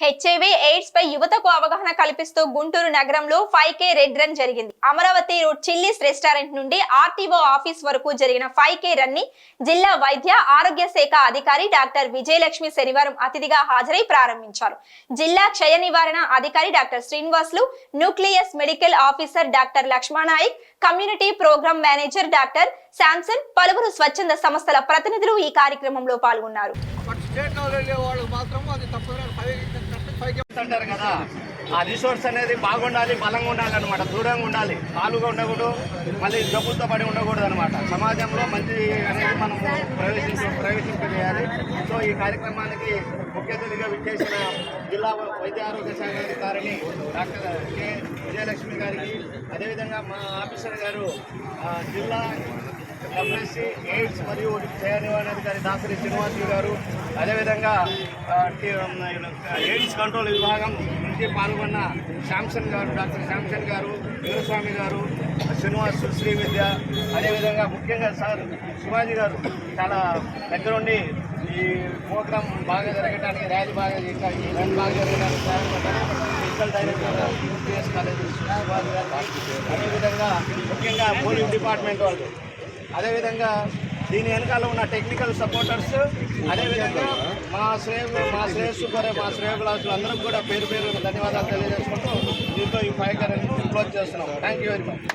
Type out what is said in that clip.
HIV AIDS పై యువతకు అవగాహన కల్పిస్తూ గుంటూరు నగరంలో ఫైవ్ కే రెడ్ రన్ జరిగింది. అమరావతి రోడ్ చిల్లీస్ రెస్టారెంట్ నుండి ఆర్టీఓ ఆఫీస్ వరకు జరిగిన ఫైవ్ కే రన్ని జిల్లా వైద్య ఆరోగ్య శాఖ అధికారి డాక్టర్ విజయలక్ష్మి శనివారం అతిథిగా హాజరై ప్రారంభించారు. జిల్లా క్షయ నివారణ అధికారి doctor Srinivasulu nucleus medical officer doctor Lakshmanayak community programme manager doctor Samson పలువురు స్వచ్ఛంద సంస్థల ప్రతినిధులు ఈ కార్యక్రమంలో పాల్గొన్నారు. అంటారు కదా ఆ రిసోర్స్ అనేది బాగుండాలి బలంగా ఉండాలి అనమాట దృఢంగా ఉండాలి. పాలుగా ఉండకూడదు మళ్ళీ జబ్బులతో పడి ఉండకూడదు అనమాట సమాజంలో మంచి అనేది మనం ప్రవేశించ ప్రవేశింపజేయాలి. సో ఈ కార్యక్రమానికి ముఖ్య అతిథిగా విచ్చేసిన జిల్లా వైద్య ఆరోగ్య శాఖ అధికారిని డాక్టర్ కె. విజయలక్ష్మి గారికి అదేవిధంగా మా ఆఫీసర్ గారు జిల్లా ఎంఎస్సి ఎయిడ్స్ మరియు క్షయ అధికారి డాక్టర్ శ్రీనివాస్ గారు. అదేవిధంగా ఎయిడ్స్ కంట్రోల్ విభాగం నుంచి పాల్గొన్న శాంసన్ గారు డాక్టర్ శాంసన్ గారు వీరస్వామి గారు శ్రీనివాస్ శ్రీ విద్య. అదేవిధంగా ముఖ్యంగా సార్ శివాజీ గారు చాలా దగ్గరుండి ఈ ప్రోగ్రామ్ బాగా జరగడానికి ర్యాలీ బాగా ఇంకా ఈ బాగా జరగడానికి సహాయపడ్డారు. మెడికల్ యూపీఎస్ కాలేజ్ శివాజీ గారు. అదేవిధంగా ముఖ్యంగా పోలీస్ డిపార్ట్మెంట్ వాళ్ళు అదేవిధంగా దీని వెనకాల ఉన్న టెక్నికల్ సపోర్టర్స్ అదేవిధంగా మా శ్రేయ మా శ్రేయస్సు కొరే మా శ్రేయభిలాసులు అందరం కూడా పేరు పేరు ధన్యవాదాలు తెలియజేసుకుంటూ దీంతో ఈ ఫైవ్ క్లోజ్ చేస్తున్నాం. Thank you very much